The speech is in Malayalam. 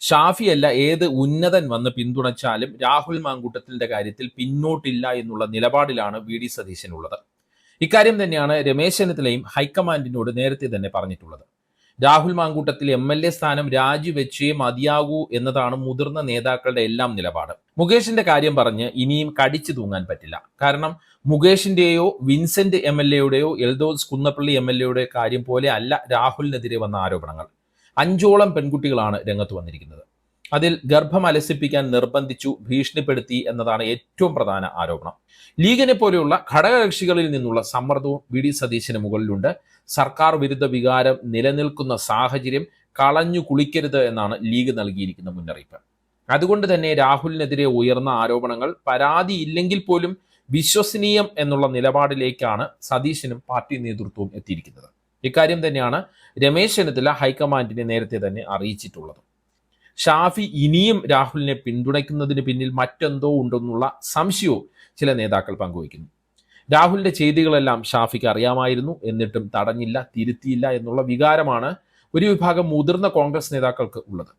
ഷാഫിയല്ല ഏത് ഉന്നതൻ വന്ന് പിന്തുണച്ചാലും രാഹുൽ മാങ്കൂട്ടത്തിന്റെ കാര്യത്തിൽ പിന്നോട്ടില്ല എന്നുള്ള നിലപാടിലാണ് വി ഡി സതീശനുള്ളത്. ഇക്കാര്യം തന്നെയാണ് രമേശ് ചെന്നിത്തലയും ഹൈക്കമാൻഡിനോട് നേരത്തെ തന്നെ പറഞ്ഞിട്ടുള്ളത്. Rahul Mamkootathil M L A സ്ഥാനം രാജിവെച്ചേ മതിയാകൂ എന്നതാണ് മുതിർന്ന നേതാക്കളുടെ എല്ലാം നിലപാട്. മുകേഷിന്റെ കാര്യം പറഞ്ഞ് ഇനിയും കടിച്ചു തൂങ്ങാൻ പറ്റില്ല. കാരണം മുകേഷിന്റെയോ വിൻസെന്റ് എം എൽ എയുടെയോ എൽദോസ് കുന്നപ്പള്ളി എം എൽ എയുടെ കാര്യം പോലെ അല്ല രാഹുലിനെതിരെ വന്ന ആരോപണങ്ങൾ. അഞ്ചോളം പെൺകുട്ടികളാണ് രംഗത്ത് വന്നിരിക്കുന്നത്. അതിൽ ഗർഭം അലസിപ്പിക്കാൻ നിർബന്ധിച്ചു ഭീഷണിപ്പെടുത്തി എന്നതാണ് ഏറ്റവും പ്രധാന ആരോപണം. ലീഗിനെ പോലെയുള്ള ഘടകകക്ഷികളിൽ നിന്നുള്ള സമ്മർദ്ദവും വി. ഡി. സതീശന് മുകളിലുണ്ട്. സർക്കാർ വിരുദ്ധ വികാരം നിലനിൽക്കുന്ന സാഹചര്യം കളഞ്ഞു കുളിക്കരുത് എന്നാണ് ലീഗ് നൽകിയിരിക്കുന്ന മുന്നറിയിപ്പ്. അതുകൊണ്ട് തന്നെ രാഹുലിനെതിരെ ഉയർന്ന ആരോപണങ്ങൾ പരാതി ഇല്ലെങ്കിൽ പോലും വിശ്വസനീയം എന്നുള്ള നിലപാടിലേക്കാണ് സതീശനും പാർട്ടി നേതൃത്വവും എത്തിയിരിക്കുന്നത്. ഇക്കാര്യം തന്നെയാണ് രമേശ് ചെന്നിത്തല ഹൈക്കമാൻഡിനെ നേരത്തെ തന്നെ അറിയിച്ചിട്ടുള്ളത്. ഷാഫി ഇനിയും രാഹുലിനെ പിന്തുണയ്ക്കുന്നതിന് പിന്നിൽ മറ്റെന്തോ ഉണ്ടെന്നുള്ള സംശയവും ചില നേതാക്കൾ പങ്കുവയ്ക്കുന്നു. രാഹുലിന്റെ ചെയ്തികളെല്ലാം ഷാഫിക്ക് അറിയാമായിരുന്നു. എന്നിട്ടും തടഞ്ഞില്ല തിരുത്തിയില്ല എന്നുള്ള വികാരമാണ് ഒരു വിഭാഗം മുതിർന്ന കോൺഗ്രസ് നേതാക്കൾക്ക് ഉള്ളത്.